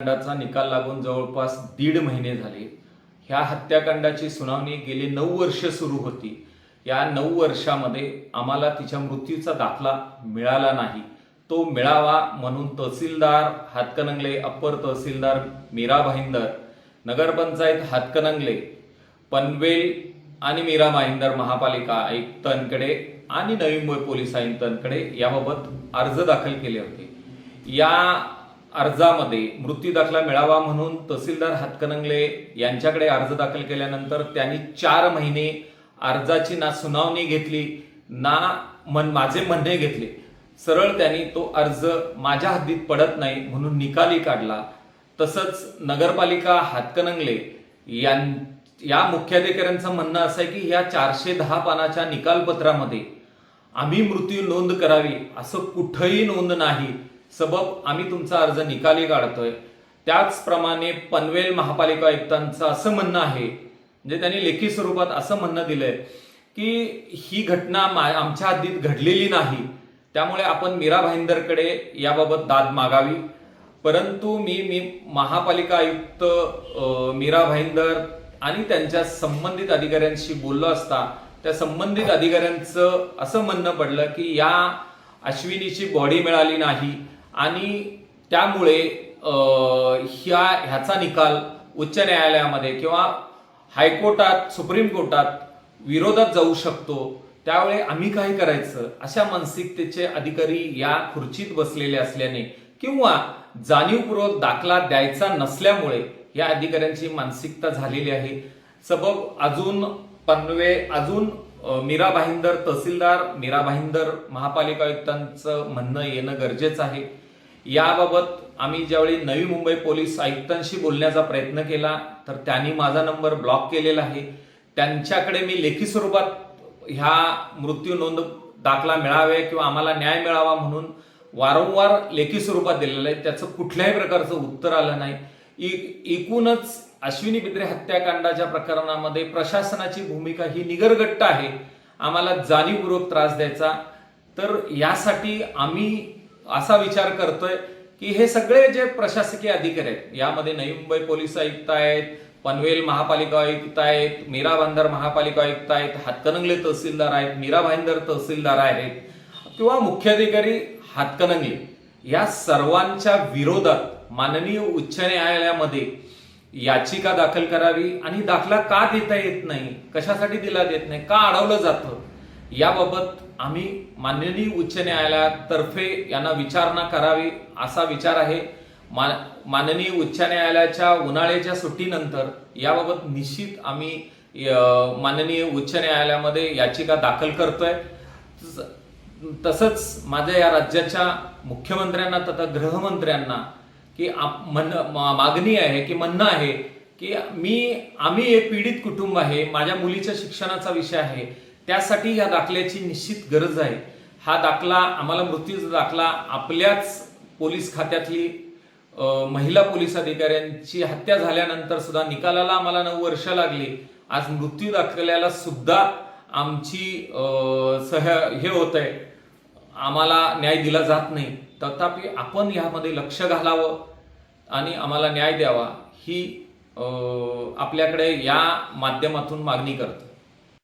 हत्याकांडाचा निकाल लागून जवळपास दीड महिने झाले. ह्या हत्याकांडाची सुनावणी गेली नऊ वर्ष सुरू होती. या नऊ वर्षामध्ये आम्हाला तिच्या मृत्यूचा दाखला मिळाला नाही. तो मिळावा म्हणून तहसीलदार हातकणंगले अप्पर तहसीलदार मीरा भाईंदर नगरपंचायत हातकणंगले पनवेल आणि मीरा भाईंदर महापालिका आयुक्तांकडे आणि नवी मुंबई पोलीस आयुक्तांकडे याबाबत अर्ज दाखल केले होते. या अर्जामध्ये मृत्यू दाखला मिळावा म्हणून तहसीलदार हातकणंगले यांच्याकडे अर्ज दाखल केल्यानंतर त्यांनी चार महिने अर्जाची ना सुनावणी घेतली ना मन माझे म्हणणे घेतले. सरळ त्यांनी तो अर्ज माझ्या हद्दीत पडत नाही म्हणून निकाली काढला. तसंच नगरपालिका हातकणंगले यां या मुख्याधिकाऱ्यांचं म्हणणं असं आहे की या चारशे दहा पानाच्या निकालपत्रामध्ये आम्ही मृत्यू नोंद करावी असं कुठंही नोंद नाही. सबब आम्ही तुमचा अर्ज निकाली काढतोय. त्याचप्रमाणे पनवेल महापालिका आयुक्तांचं असं म्हणणं आहे म्हणजे त्यांनी लेखी स्वरूपात असं म्हणणं दिलंय की ही घटना मा- आमच्या हद्दीत घडलेली नाही. त्यामुळे आपण मीरा भाईंदरकडे याबाबत दाद मागावी. परंतु मी मी महापालिका आयुक्त मीरा भाईंदर आणि त्यांच्या संबंधित अधिकाऱ्यांशी बोललो असता त्या संबंधित अधिकाऱ्यांचं असं म्हणणं पडलं की या अश्विनीची बॉडी मिळाली नाही आणि त्यामुळे ह्या ह्याचा निकाल उच्च न्यायालयामध्ये किंवा हायकोर्टात सुप्रीम कोर्टात विरोधात जाऊ शकतो. त्यावेळी आम्ही काय करायचं? अशा मानसिकतेचे अधिकारी या खुर्चीत बसलेले असल्याने किंवा जाणीवपूर्वक दाखला द्यायचा नसल्यामुळे या अधिकाऱ्यांची मानसिकता झालेली आहे. सबब अजून पनवे अजून मीरा भाईंदर तहसीलदार मीरा भाईंदर महापालिका आयुक्तांचं म्हणणं येणं गरजेचं आहे. याबाबत आम्ही ज्यावेळी नवी मुंबई पोलीस आयुक्तांशी बोलण्याचा प्रयत्न केला तर त्यांनी माझा नंबर ब्लॉक केलेला आहे. त्यांच्याकडे मी लेखी स्वरूपात ह्या मृत्यू नोंद दाखला मिळावे किंवा आम्हाला न्याय मिळावा म्हणून वारंवार लेखी स्वरूपात दिलेलं आहे. त्याचं कुठल्याही प्रकारचं उत्तर आलं नाही. एकूणच अश्विनी बिद्रे हत्याकांडाच्या प्रकरणामध्ये प्रशासनाची भूमिका ही निगरगट्ट आहे. आम्हाला जाणीवपूर्वक त्रास द्यायचा. तर यासाठी आम्ही असा विचार करतोय की हे सगळे जे प्रशासकीय अधिकारी आहेत यामध्ये नवी मुंबई पोलीस आयुक्त आहेत पनवेल महापालिका आयुक्त आहेत मीरा भांदर महापालिका आयुक्त आहेत हातकणंगले तहसीलदार आहेत मीरा भाईंदर तहसीलदार आहेत किंवा मुख्याधिकारी हातकणंगले या सर्वांच्या विरोधात माननीय उच्च न्यायालयामध्ये याचिका दाखल करावी आणि दाखला का देता येत नाही? कशासाठी दिला देत नाही? का अडवलं जातं? याबाबत आम्ही माननीय उच्च न्यायालयातर्फे यांना विचारणा करावी असा विचार आहे. मा- माननीय उच्च न्यायालयाच्या उन्हाळ्याच्या सुट्टीनंतर याबाबत निश्चित आम्ही माननीय उच्च न्यायालयामध्ये याचिका दाखल करतोय. तसंच माझ्या या राज्याच्या मुख्यमंत्र्यांना तथा गृहमंत्र्यांना की आप- म्हण मागणी आहे की म्हणणं आहे की मी आम्ही एक पीडित कुटुंब आहे. माझ्या मुलीच्या शिक्षणाचा विषय आहे. त्यासाठी या दाखल्याची निश्चित गरज आहे. हा दाखला आम्हाला मृत्यूचा दाखला आपल्याच पोलीस खात्यातली महिला पोलीस अधिकाऱ्यांची हत्या झाल्यानंतर सुद्धा निकालाला आम्हाला नऊ वर्ष लागली. आज मृत्यू दाखल्याला सुद्धा आमची सह हे होत आहे आम्हाला न्याय दिला जात नाही. तथापि आपण ह्यामध्ये लक्ष घालावं आणि आम्हाला न्याय द्यावा. ही आपल्याकडे या माध्यमातून मागणी करतो.